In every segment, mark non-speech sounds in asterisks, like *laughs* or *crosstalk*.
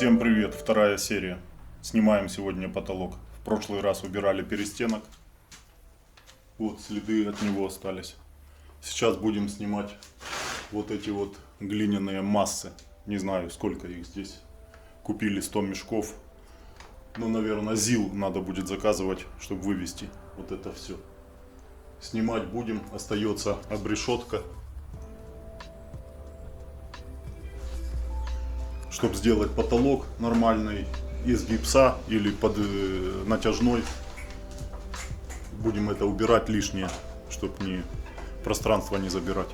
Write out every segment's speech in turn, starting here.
Всем привет, вторая серия. Снимаем сегодня потолок. В прошлый раз убирали перестенок. Вот следы от него остались. Сейчас будем снимать вот эти вот глиняные массы. Не знаю, сколько их здесь. Купили 100 мешков. Ну, наверное, ЗИЛ надо будет заказывать, чтобы вывести вот это все. Снимать будем. Остается обрешетка. Чтобы сделать потолок нормальный из гипса или под э, натяжной. Будем это убирать лишнее, чтобы не пространство не забирать.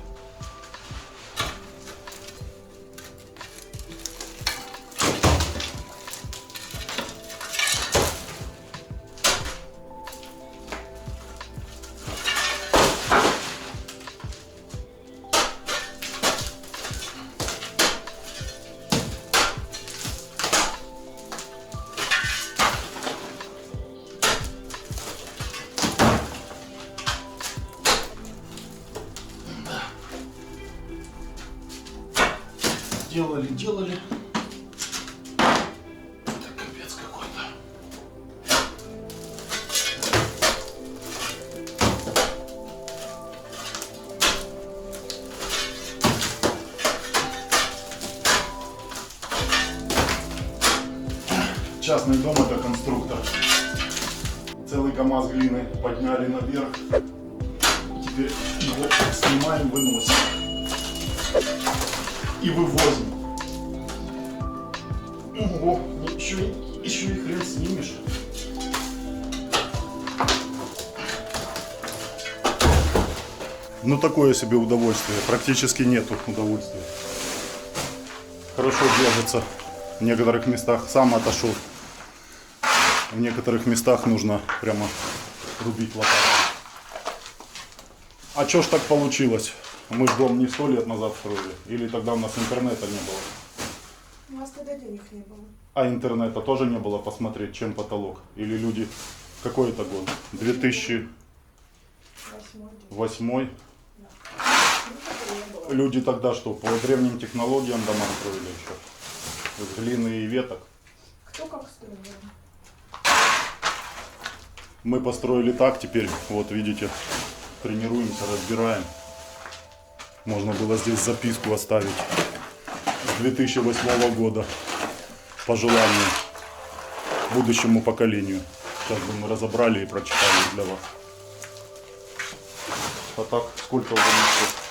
Делали, делали. Это капец какой-то. Частный дом это конструктор. Целый КАМАЗ глины подняли наверх. Теперь его снимаем, выносим и вывозим. Ого, и- еще и хрен снимешь. Ну такое себе удовольствие, практически нету удовольствия. Хорошо держится в некоторых местах, сам отошел. В некоторых местах нужно прямо рубить лопатой. А чё ж так получилось? Мы ж дом не сто лет назад строили. Или тогда у нас интернета не было. У нас тогда денег не было. А интернета тоже не было посмотреть, чем потолок. Или люди... Какой это год? 2008? Восьмой. Люди тогда что, по древним технологиям дома строили еще? Из глины и веток. Кто как строил? Мы построили так теперь, вот видите, тренируемся, разбираем. Можно было здесь записку оставить 2008 года. Пожелание будущему поколению. Сейчас бы мы разобрали и прочитали для вас. А так, сколько уже мешков?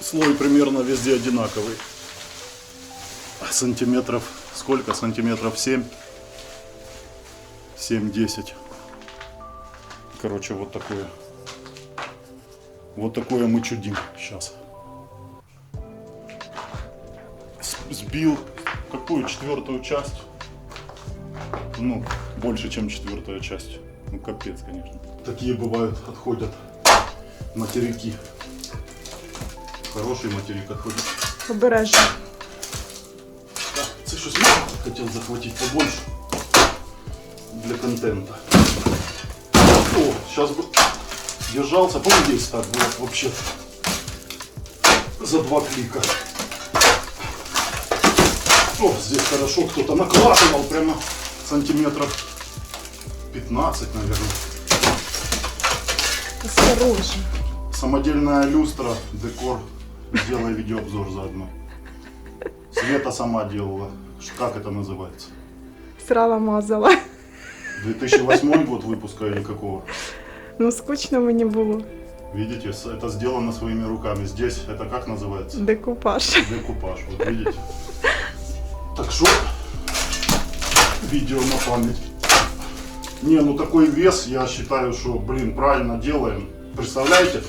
Слой примерно везде одинаковый. Сантиметров, сколько? Сантиметров 7. 7-10. Короче, вот такое. Вот такое мы чудим сейчас. Сбил какую четвертую часть? Ну, больше, чем четвертая часть. Ну, капец, конечно. Такие бывают, отходят материки. Хороший материк отходит. Обережно. Так, це щось я хотів захватити побольше для контента. О, сейчас бы держался, помню, здесь так было вообще за два клика. О, здесь хорошо кто-то накладывал прямо сантиметров 15, наверное. Осторожно. Самодельная люстра, декор. Сделай видеообзор заодно. Света сама делала. Как это называется? Срала мазала. 2008 год выпуска или какого? Ну, скучно мені було. Видите, это сделано своими руками. Здесь это как называется? Декупаж. Декупаж. Вот видите? Так что, видео на память. Не, ну такой вес, я считаю, что, блин, правильно делаем. Представляете,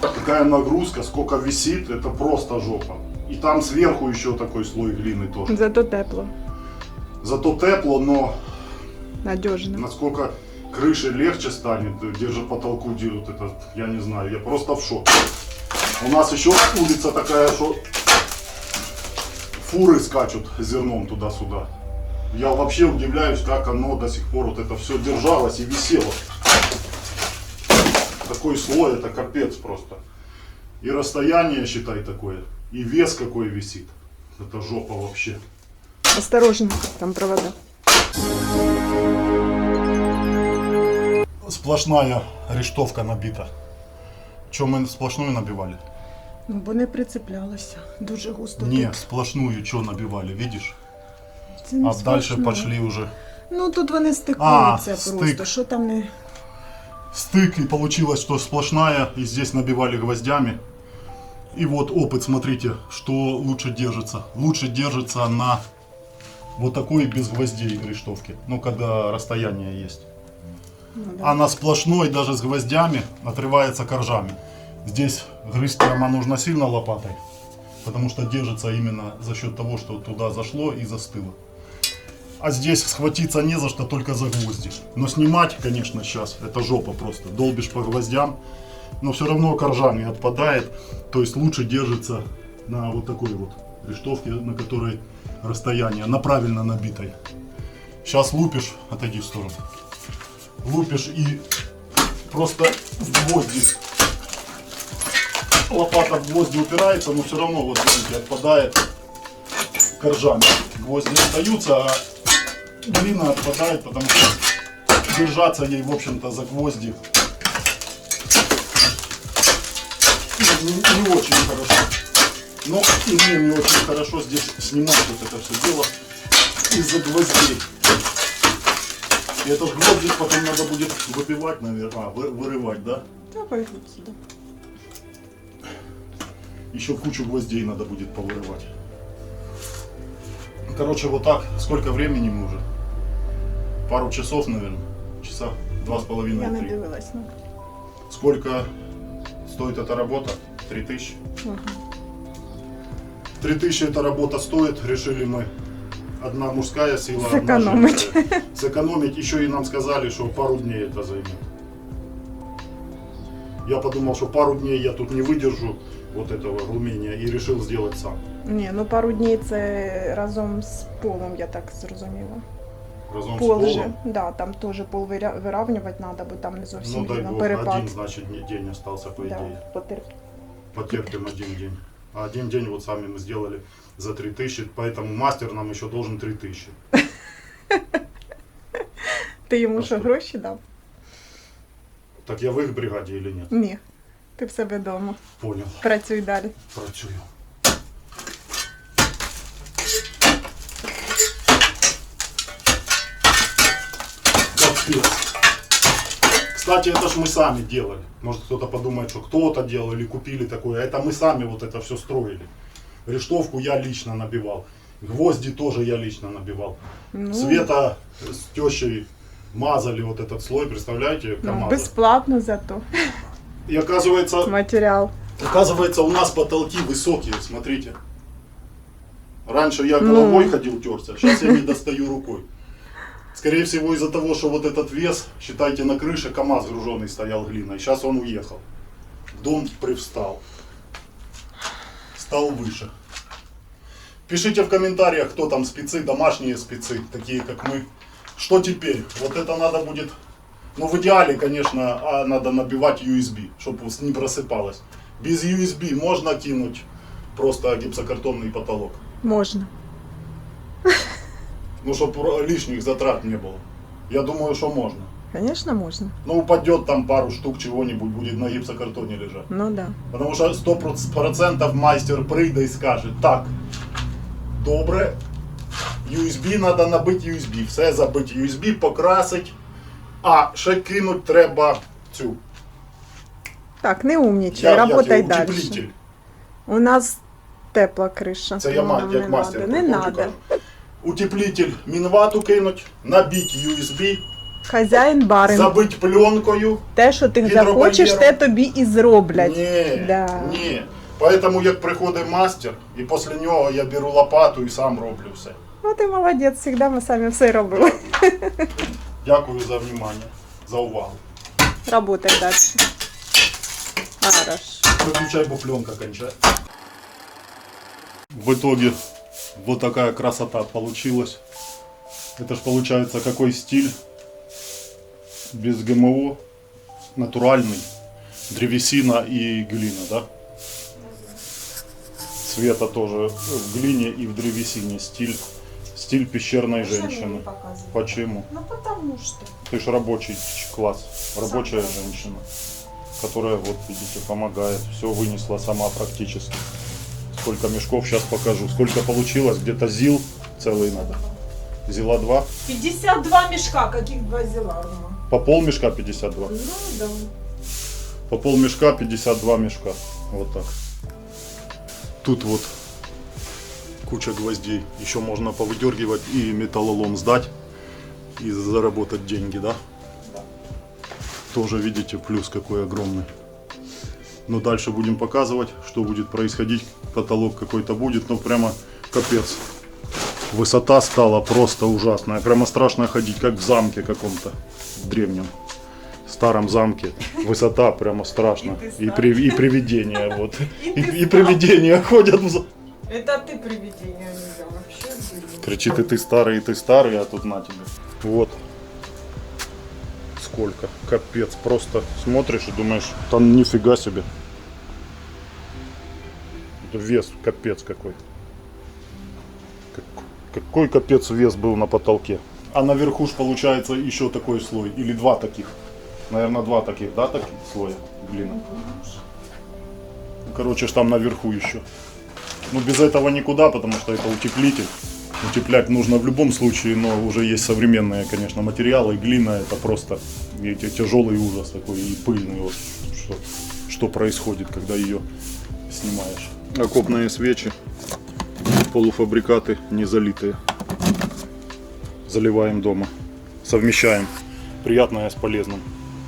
какая нагрузка, сколько висит, это просто жопа. И там сверху еще такой слой глины тоже. Зато тепло. Зато тепло, но Надежно. насколько крыше легче станет, держа потолку делают это, я не знаю, я просто в шоке. У нас еще улица такая, что фуры скачут зерном туда-сюда. Я вообще удивляюсь, как оно до сих пор вот это все держалось и висело. Такой слой, это капец просто. И расстояние, считай, такое. И вес какой висит. Это жопа вообще. Осторожно, там провода. Сплошная рештовка набита. Чем мы сплошную набивали? Ну, бо не прицеплялося. Дуже густо. Не, тут. сплошную что набивали, видишь? Це не А дальше сплошно. пошли уже Ну тут вони стикуються А, просто. стик. Що там не. стык, и получилось, что сплошная, и здесь набивали гвоздями. И вот опыт, смотрите, что лучше держится. Лучше держится на вот такой без гвоздей рештовке. Ну, когда расстояние есть. А на сплошной, даже с гвоздями, отрывается коржами. Здесь грызть прямо нужно сильно лопатой, потому что держится именно за счет того, что туда зашло и застыло. А здесь схватиться не за что, только за гвозди. Но снимать, конечно, сейчас это жопа просто. Долбишь по гвоздям, но все равно коржами отпадает. То есть лучше держится на вот такой вот рештовке, на которой расстояние, на правильно набитой. Сейчас лупишь, отойди в сторону. Лупишь и просто в гвозди. Лопата в гвозди упирается, но все равно вот видите, отпадает коржами. Гвозди остаются, а глина отпадает, потому что держаться ей, в общем-то, за гвозди не, не очень хорошо. Но мне не очень хорошо здесь снимать вот это все дело из-за гвоздей. И этот гвоздик потом надо будет выбивать, наверное, а, вы- вырывать, да? Давай от сюди. Еще кучу гвоздей надо будет повырывать. Короче, вот так. Сколько времени мы уже? Пару часов, наверное. Часа два с Я половиной, не три. дивилась. Ну. Сколько стоит эта работа? Три тысячи. Три тысячи эта работа стоит. Решили мы Одна мужская сила, одна Сэкономить. женская. Сэкономить. Еще и нам сказали, что пару дней это займет. Я подумал, что пару дней я тут не выдержу вот этого глумения и решил сделать сам. Ні, ну пару днів це разом з полом, я так зрозуміла. Разом Пол с же, полом. да, там теж пол виря- вирівнювати треба, бо там не зовсім Ну дай рівно. бог, перепад. один, значит, не- день остался, по идее. Да, потерп- Потерпим один день. А один день вот сами мы сделали за 3000, поэтому мастер нам еще должен 3000. *laughs* Ти йому А що, що? гроші дав? Так я в их бригаде или нет? Ні. Ти в себе вдома. Понял. Працюй далі. Працюю. Капец. Кстати, это ж мы сами делали. Может кто-то подумает, что кто-то делал или купили такое. Это мы сами вот это все строили. Рештовку я лично набивал. Гвозди тоже я лично набивал. Ну, Света с тещей мазали вот этот слой, представляете, ну, команда. безплатно зато. И оказывается, Матеріал. Оказывается, у нас потолки высокие, смотрите. Раньше я Ну. головой ходил терся, сейчас я не достаю рукой. Скорее всего из-за того, что вот этот вес, считайте, на крыше КАМАЗ груженный стоял глиной. Сейчас он уехал. Дом привстал. Стал выше. Пишите в комментариях, кто там спецы, домашние спецы, такие как мы. Что теперь? Вот это надо будет... Ну, в идеале, конечно, а надо набивать USB, чтобы не просыпалось. Без USB можно кинуть просто гипсокартонный потолок. Можна. Ну, чтобы лишних затрат не было. Я думаю, что можно. Звісно, можна. Ну, упадет там пару штук чего-нибудь, будет на гипсокартоне лежать. Ну да. Потому что 100% мастер прийде і скаже, так, добре, USB надо набити USB, все забити USB, покрасить, а ще кинуть треба цю. Так, не умнічай, як- як работай його, далі. утеплитель. У нас тепла криша. Це я тому ма- нам як не мастер. надо. Не приходжу, надо. кажу. Утеплитель мінвату кинуть, набить USB, Хазяїн барин. забить пленкою. Те, що ти Гідробар'єром. захочеш, те тобі і зроблять. Ні, Да. ні. Поэтому як приходить мастер, і після нього я беру лопату і сам роблю все. Ну ти молодець, завжди ми самі все робили. Дякую за внимание, за увагу. Работай далі. Хорошо. Выключай, бо пленка кончает. В итоге вот такая красота получилась. Это ж получается какой стиль без ГМО, натуральный, древесина и глина, да? Света тоже в глине и в древесине. Стиль, стиль пещерной не женщины. Почему? Ну потому что. Ты же рабочий класс, рабочая класс. женщина, которая, вот видите, помогает. Все вынесла сама практически. Сколько мешков сейчас покажу. Сколько получилось? Где-то ЗИЛ целый надо. Зила 2. 52 мешка, каких два Рома? По пол мешка 52. Ну да. По пол мешка 52 мешка. Вот так. Тут вот куча гвоздей. Еще можно повыдергивать и металлолом сдать. И заработать деньги, да? Да. Тоже видите плюс какой огромный. Но дальше будем показывать, что будет происходить. Потолок какой-то будет, но прямо капец. Высота стала просто ужасная. Прямо страшно ходить, как в замке каком-то древнем. Старом замке. Высота прямо страшно. И при, и привидения вот. *laughs* И И, и привидения ходят в за- Это ты привидение, а не вообще. Кричит, и ты старый, и ты старый, а тут на тебе. Вот. Сколько. Капец. Просто смотришь и думаешь, там нифига себе. Это вес капец какой. Как- Какой капец вес был на потолке. А наверху ж получается еще такой слой. Или два таких. Наверное, два таких, да, таких слоя глины. Короче, ж там наверху еще. Ну, без этого никуда, потому что это утеплитель. Утеплять нужно в любом случае, но уже есть современные, конечно, материалы. Глина это просто тяжелый ужас такой и пыльный. Вот, что, что происходит, когда ее снимаешь. Окопные свечи, полуфабрикаты не залитые. Заливаем дома. Совмещаем приятное с полезным.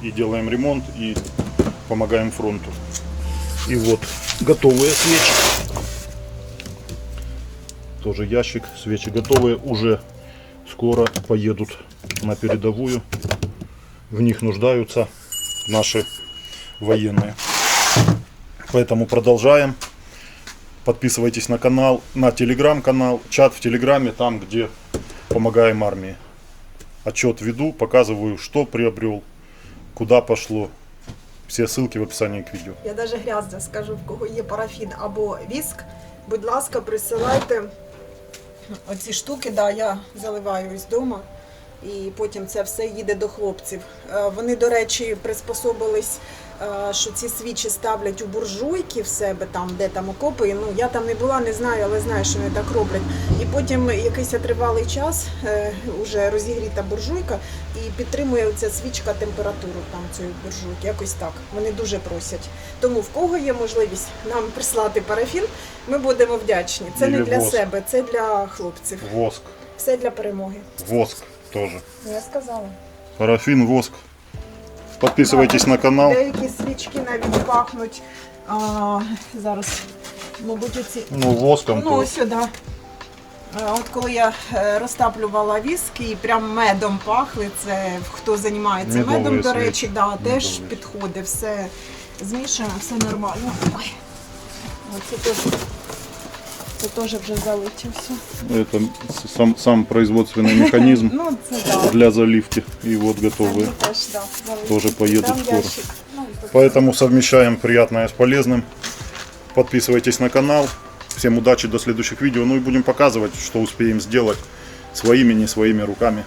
И делаем ремонт, и помогаем фронту. И вот готовые свечи. Тоже ящик, свечи готовые, уже скоро поедут на передовую. В них нуждаются наши военные. Поэтому продолжаем. Подписывайтесь на канал, на телеграм-канал, чат в телеграме, там, где помогаем армии. Отчет веду, показываю, что приобрел, куда пошло. Все ссылки в описании к видео. Я навіть грязно скажу, в кого є парафін або віск. Будь ласка, присилайте оці штуки, да, я заливаю із дому. І потім це все їде до хлопців. Е, Вони, до речі, приспособились, що ці свічі ставлять у буржуйки в себе, там, де там окопи. Ну, я там не була, не знаю, але знаю, що вони так роблять. І потім якийсь тривалий час е, уже розігріта буржуйка і підтримує ця свічка температуру там цієї буржуйки. Якось так. Вони дуже просять. Тому в кого є можливість нам прислати парафін, ми будемо вдячні. Це не для воск. себе, це для хлопців. Воск, Все для перемоги. воск тоже. Я сказала. Парафин, воск. Подписывайтесь на канал. Деякі свічки навіть пахнуть. А, зараз, мабуть, оці. Ну, воском. Ну, ось сюди. От коли я е, розтаплювала віск і прям медом пахли, це хто займається Медові медом, до речі, да, теж підходить, все змішуємо, все нормально. Ой. Оце теж, це теж вже залиті все. Это сам, сам производственный механизм Ну, це *laughs* да. для заливки. И вот Це готовые. теж, да, залиті. Тоже поедут Там скоро. ящик. Ну, і потім- Поэтому совмещаем приятное с полезным. Подписывайтесь на канал. Всем удачи, до следующих видео. Ну и будем показывать, что успеем сделать своими, не своими руками.